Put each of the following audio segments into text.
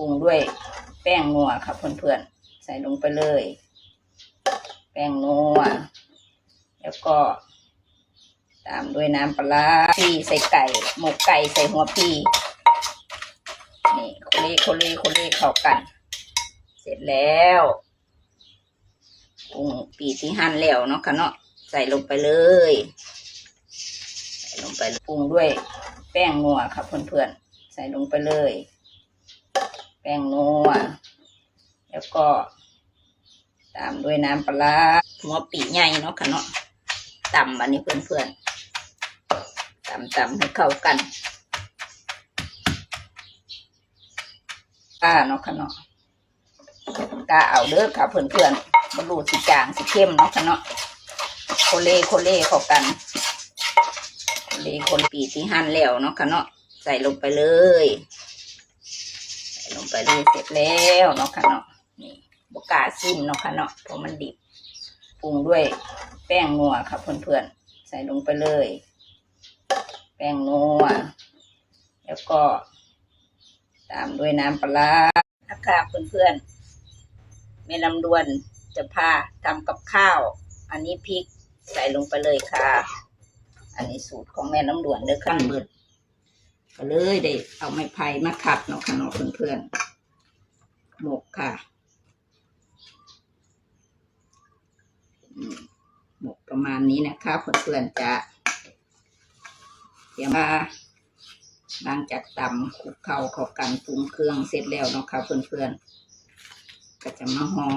รุงด้วยแป้งนัวครับเพื่อนๆ ใส่ลงไปเลย แป้งนัว แล้วก็ ตามด้วยน้ำปลาพีใส่ไก่ หมกไก่ใส่หัวพีนี่โคเลโคเลโคเลเข้ากัน เสร็จแล้วปรุงปีที่หั่นแล้วเนาะค่ะเนาะใส่ลงไปเลย ใส่ลงไปปรุงด้วยแป้งนัวครับเพื่อนๆ ใส่ลงไปเลย แป้งนัว แล้วก็ ตามด้วยน้ำปลาร้าหัวปีใหญ่เนาะค่ะเนาะตำอันนี้เพื่อนๆตำตำให้เข้ากันกาเนาะค่ะเนาะกาเอาเด้อค่ะเพื่อนๆบรรลุสิจางสิเข้มเนาะค่ะเนาะโคเลโคเลเข้ากันโคเลคนปีที่หั่นแล้วเนาะค่ะเนาะใส่ลงไปเลย ลงไปเลยเสร็จแล้วเนาะค่ะเนาะนี่บกาซิมเนาะค่ะเนาะเพราะมันดิบปรุงด้วยแป้งนัวค่ะเพื่อนๆใส่ลงไปเลย แป้งนัวแล้วก็ ตามด้วยน้ำปลาร้านะคะเพื่อนๆแม่ลำดวนจะพาทำกับข้าว อันนี้พริกใส่ลงไปเลยค่ะ อันนี้สูตรของแม่ลำดวนเด้อขั้นเบิด ก็เลยได้เอาไม้ไผ่มาขัดเนาะค่ะเนาะเพื่อนๆหมกค่ะหมกประมาณนี้นะคะเพื่อนๆจะเตรียมมาหลังจากตำคลุกเข้าเข้ากันปรุงเครื่องเสร็จแล้วเนาะค่ะเพื่อนๆก็จะมาหอ่อ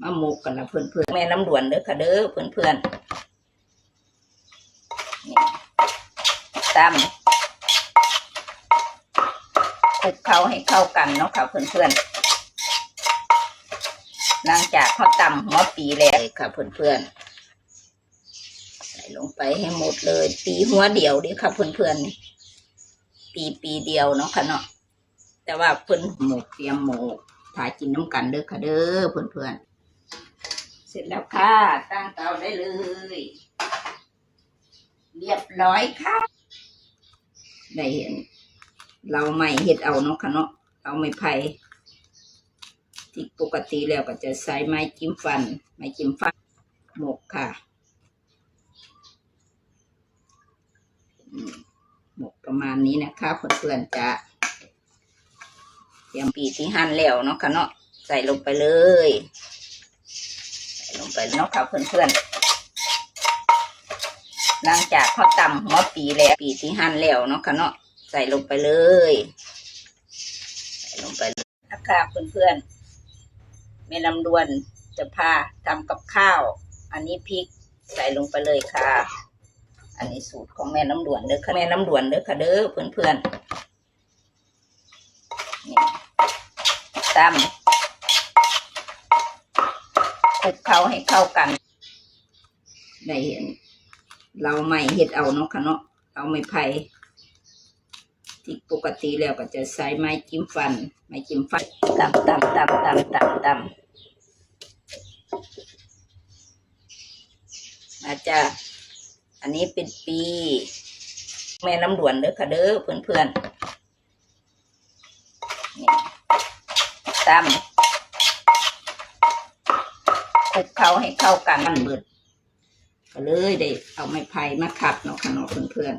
มาหมกกันละเพื่อนๆแม่น้ำด่วนเด้อค่ะเด้อเพื่อนๆนี่ เคล้าให้เข้ากันเนาะค่ะเพื่อนๆหลังจากเขาตำหัวปีแล้วค่ะเพื่อนๆใส่ลงไปให้หมดเลย ปีหัวเดียวเดิค่ะเพื่อนๆนี่ปีปีเดียวเนาะค่ะเนาะแต่ว่าเพื่อนหมกเตรียมหมกถ่ายกินน้ำกันเด้อค่ะเด้อเพื่อนๆเสร็จแล้วค่ะ ตั้งเตาได้เลย เรียบร้อยค่ะได้เห็น เราไม่เห็ดเอาเนาะค่ะเนาะเอาไม้ไผ่ที่ปกติแล้วก็จะใช้ไม้จิ้มฟัน ไม้จิ้มฟันหมกค่ะ หมกประมาณนี้นะคะเพื่อนๆจะเตรียมปีที่หั่นแล้วเนาะค่ะเนาะใส่ลงไปเลย ใส่ลงไปเนาะค่ะเพื่อนๆหลังจากเขาตำหัวปีแล้วปีที่หั่นแล้วเนาะค่ะเนาะ ใส่ลงไปเลย ใส่ลงไปเลยนะคะเพื่อนๆแม่ลำดวนจะพาทำกับข้าว อันนี้พริกใส่ลงไปเลยค่ะ อันนี้สูตรของแม่น้ำดวนเด้อค่ะแม่น้ำดวนเด้อค่ะเด้อเพื่อนๆนี่ตำคลุกเคล้าให้เข้ากัน ได้เห็น เราไม่เห็ดเอาเนาะค่ะเนาะเอาไม้ไผ่ ที่ปกติแล้วก็จะใช้ไม้จิ้มฟัน ไม้จิ้มฟันตำตำตำตำตำตำอาจจะอันนี้เป็นปี แม่น้ำด่วนเด้อค่ะเด้อเพื่อนเพื่อนๆนี่ตำคลุกเคล้าให้เข้ากันมันเบิด ก็เลยได้เอาไม้ไผ่มาขัดเนาะค่ะเนาะเพื่อนเพื่อน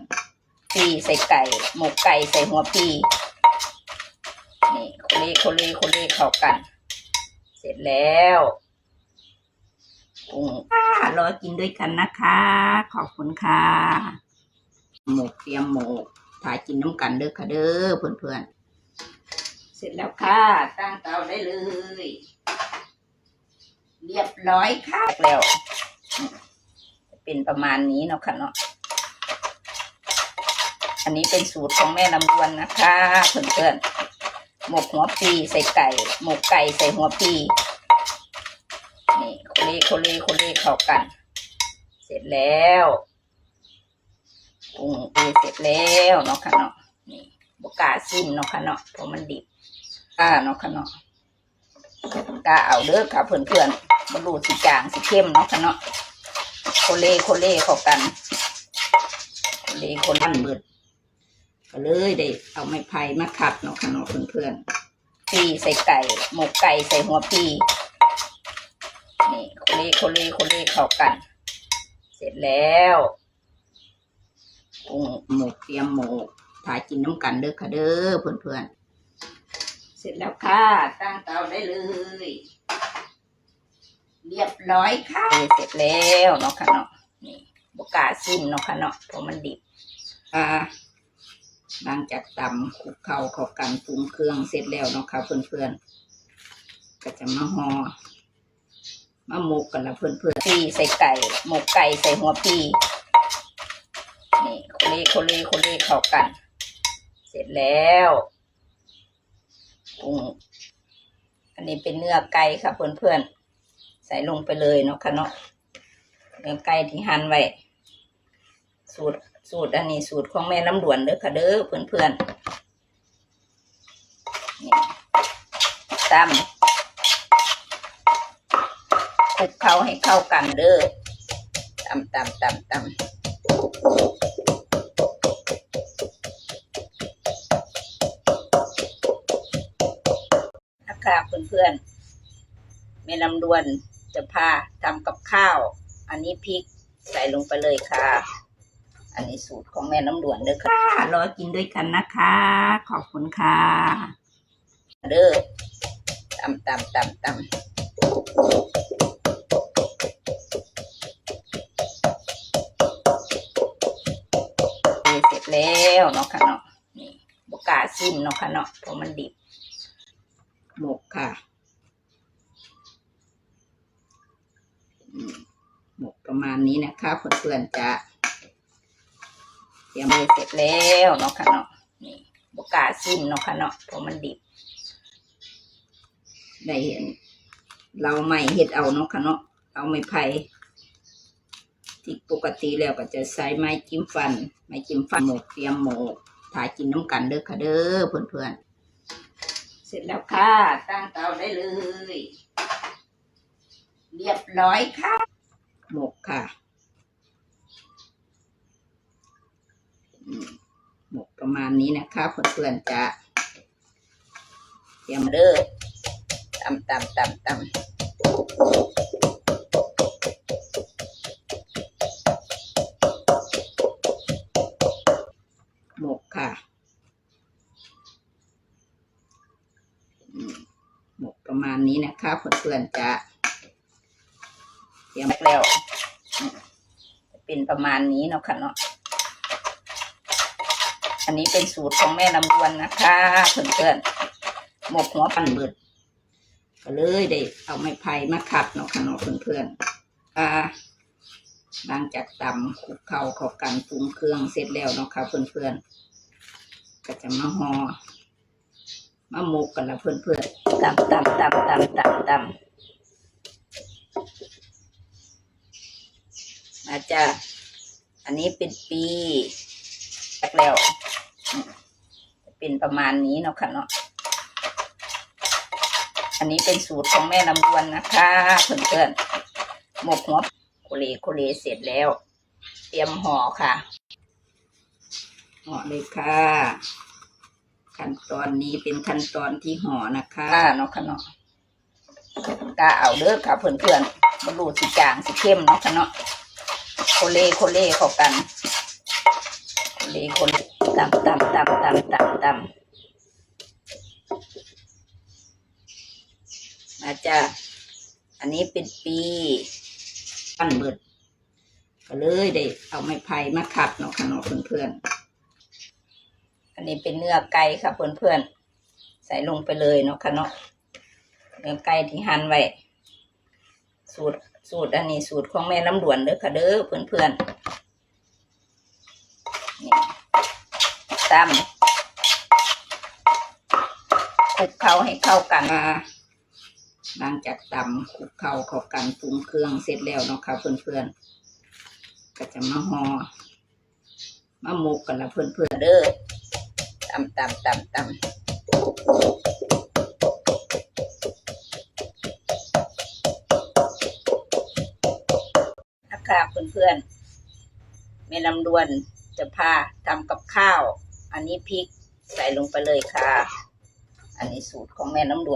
ๆปีใส่ไก่ หมกไก่ใส่หัวปีนี่โคเลโคเลโคเลเข้ากัน เสร็จแล้วปรุงอ่ารอกินด้วยกันนะคะ ขอบคุณค่ะ หมกเตรียมหมกถ่ายกินน้ำกันเด้อค่ะเด้อเพื่อนๆ เสร็จแล้วค่ะ ตั้งเตาได้เลย เรียบร้อยค่ะแล้ว เป็นประมาณนี้เนาะค่ะเนาะ อันนี้เป็นสูตรของแม่ลำดวนนะคะเพื่อนๆหมกหัวปีใส่ไก่ หมกไก่ใส่หัวปีนี่โคเลโคเลโคเลเข้ากัน เสร็จแล้วปรุงปีเสร็จแล้วเนาะค่ะเนาะนี่บกาซิมเนาะค่ะเนาะเพราะมันดิบก้าเนาะค่ะเนาะก้าเอาเด้อค่ะเพื่อนๆบรรลุสิจางสิเข้มเนาะค่ะเนาะโคเลโคเลเข้ากันโคเลโคเลมันเบิด ก็เลยได้เอาไม้ไผ่มาขัดเนาะค่ะเนาะเพื่อนๆปีใส่ไก่หมกไก่ใส่หัวปีนี่โคเลโคเลโคเลเข้ากัน เสร็จแล้วปรุงหมกเตรียมหมกถ่ายกินน้ำกันเด้อค่ะเด้อเพื่อนๆ เสร็จแล้วค่ะ ตั้งเตาได้เลย เรียบร้อยค่ะ เสร็จแล้วเนาะค่ะเนาะนี่บกาซิมเนาะค่ะเนาะเพราะมันดิบอ่า หลังจากตำคลุกเข้าเข้ากันปรุงเครื่องเสร็จแล้วเนาะค่ะเพื่อนๆก็จะมาหอ่อมาหมกกันละเพื่อนๆปีใส่ไก่หมกไก่ใส่หัวปีนี่โคเลโคเลโคเลเข้ากัน เสร็จแล้วปรุงอันนี้เป็นเนื้อไก่ค่ะเพื่อนๆใส่ลงไปเลยเนาะค่ะเนาะเนื้อไก่ที่หั่นไว้สูตร สูตรอันนี้สูตรของแม่น้ำดวนเด้อค่ะเด้อเพื่อนๆนี่อนตำคลุกเข้าให้เข้ากันเด้อตำตำตำตำนะคะเพื่อนๆแม่น้ำดวนจะพาทำกับข้าว อันนี้พริกใส่ลงไปเลยค่ะ อันนี้สูตรของแม่น้ำด่วนเด้อค่ะรอกินด้วยกันนะคะ ขอบคุณค่ะ เด้อตำตำตำตำเสร็จแล้วเนาะค่ะเนาะนี่บกล้าซิมเนาะค่ะเนาะเพราะมันดิบ หมกค่ะอืมหมกประมาณนี้นะคะเพื่อนๆจะ เตรียมมือเสร็จแล้วเนาะค่ะเนาะนี่บกาซิมเนาะค่ะเนาะเพราะมันดิบ ได้เห็น เราไม่เห็ดเอาเนาะค่ะเนาะเอาไม้ไผ่ที่ปกติแล้วก็จะใช้ไม้จิ้มฟัน ไม้จิ้มฟันหมกเตรียมหมกถ่ายกินน้ำกันเด้อค่ะเด้อเพื่อนๆ เสร็จแล้วค่ะ ตั้งเตาได้เลย เรียบร้อยค่ะ หมกค่ะ อืม หมกประมาณนี้นะคะเพื่อนๆจะเตรียมเด้อตำตำตำตำหมกค่ะอืมหมกประมาณนี้นะคะเพื่อนๆจะเตรียมแล้วจะเป็นประมาณนี้เนาะค่ะเนาะ อันนี้เป็นสูตรของแม่ลำดวนนะคะเพื่อนๆหมกหัวปันเบิด ก็เลยได้เอาไม้ไผ่มาขัดเนาะค่ะเนาะเพื่อนๆอ่าหลังจากตำคลุกเข้าเข้ากันปรุงเครื่องเสร็จแล้วเนาะค่ะเพื่อนๆก็จะมาหอ่อมาหมกกันละเพื่อนๆตำตำตำตำตำตำมาจ้ะอันนี้เป็นปีแรกแล้ว เป็นประมาณนี้เนาะค่ะเนาะอันนี้เป็นสูตรของแม่ลำดวนนะคะเพื่อนๆหมกหัวโคเลโคเลเสร็จแล้ว เตรียมห่อค่ะห่อเลยค่ะขั้นตอนนี้เป็นขั้นตอนที่ห่อนะคะเนาะค่ะเนาะกาเอาเด้อค่ะเพื่อนๆบรรลุสิจางสิเข้มเนาะค่ะเนาะโคเลโคเลเข้ากันเลคน ตำตำตำตำตำตำมาจ้ะอันนี้เป็นปีปั้นเบิด ก็เลยได้เอาไม้ไผ่มาขัดเนาะค่ะเนาะเพื่อนๆอันนี้เป็นเนื้อไก่ค่ะเพื่อนๆใส่ลงไปเลยเนาะค่ะเนาะเนื้อไก่ที่หั่นไว้สูตรสูตรอันนี้สูตรของแม่น้ำด่วนเด้อค่ะเด้อเพื่อนๆ ตำคลุกเข้าให้เข้ากันมาหลังจากตำคลุกเข้าเข้ากันปรุงเครื่องเสร็จแล้วเนาะค่ะเพื่อนๆ ก็จะมาหอ่อมาหมกกันละเพื่อนๆเด้อตำตำตำตำนะคะเพื่อนๆแม่ลำดวนจะพาทำกับข้าว อันนี้พริกใส่ลงไปเลยค่ะ อันนี้สูตรของแม่น้ำดวง